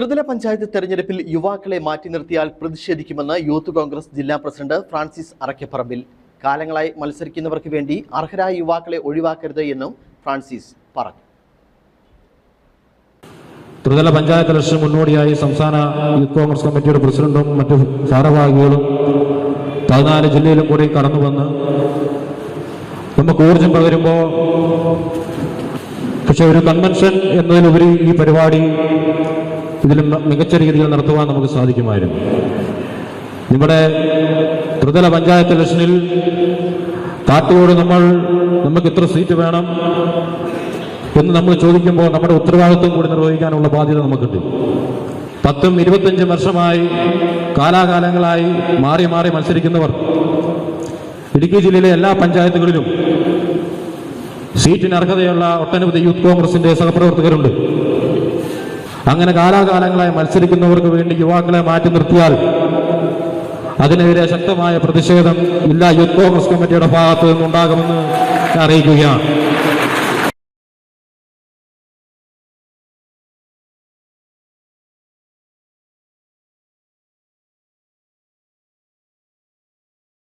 ത്രിതല പഞ്ചായത്ത് തെരഞ്ഞെടുപ്പിൽ യുവാക്കളെ മാറ്റി നിർത്തിയാൽ പ്രതിഷേധിക്കുമെന്ന് യൂത്ത് കോൺഗ്രസ് ജില്ലാ പ്രസിഡന്റ് ഫ്രാൻസിസ് അറക്കപ്പറമ്പിൽ കാലങ്ങളായി മത്സരിക്കുന്നവർക്ക് വേണ്ടി അർഹരായ യുവാക്കളെ ഒഴിവാക്കരുത് എന്നും ഫ്രാൻസിസ് പറഞ്ഞു. ത്രിതല പഞ്ചായത്ത് ഇലക്ഷൻ മുന്നോടിയായി സംസ്ഥാന യൂത്ത് കോൺഗ്രസ് കമ്മിറ്റിയുടെ പ്രസിഡന്റും മറ്റു ഭാരവാഹികളും പതിനാല് ജില്ലയിലും കൂടി കടന്നു വന്ന് നമുക്ക് ഊർജം പകരുമ്പോൾ പക്ഷെ ഒരു കൺവെൻഷൻ എന്നതിലുപരി ഈ പരിപാടി ഇതിലും മികച്ച രീതിയിൽ നടത്തുവാൻ നമുക്ക് സാധിക്കുമായിരുന്നു. നമ്മുടെ ത്രിതല പഞ്ചായത്ത് ഇലക്ഷനിൽ പാർട്ടിയോട് നമ്മൾ നമുക്ക് ഇത്ര സീറ്റ് വേണം എന്ന് നമ്മൾ ചോദിക്കുമ്പോൾ നമ്മുടെ ഉത്തരവാദിത്വം കൂടി നിർവഹിക്കാനുള്ള ബാധ്യത നമുക്കുണ്ട്. പത്തും ഇരുപത്തഞ്ചും വർഷമായി കാലാകാലങ്ങളായി മാറി മാറി മത്സരിക്കുന്നവർ ഇടുക്കി ജില്ലയിലെ എല്ലാ പഞ്ചായത്തുകളിലും സീറ്റിന് അർഹതയുള്ള ഒട്ടനവധി യൂത്ത് കോൺഗ്രസിന്റെ സഹപ്രവർത്തകരുണ്ട്. അങ്ങനെ കാലാകാലങ്ങളായി മത്സരിക്കുന്നവർക്ക് വേണ്ടി യുവാക്കളെ മാറ്റി നിർത്തിയാൽ അതിനെതിരെ ശക്തമായ പ്രതിഷേധം ജില്ലാ യൂത്ത് കോൺഗ്രസ് കമ്മിറ്റിയുടെ ഭാഗത്തു നിന്നുണ്ടാകുമെന്ന് അറിയിക്കുകയാണ്.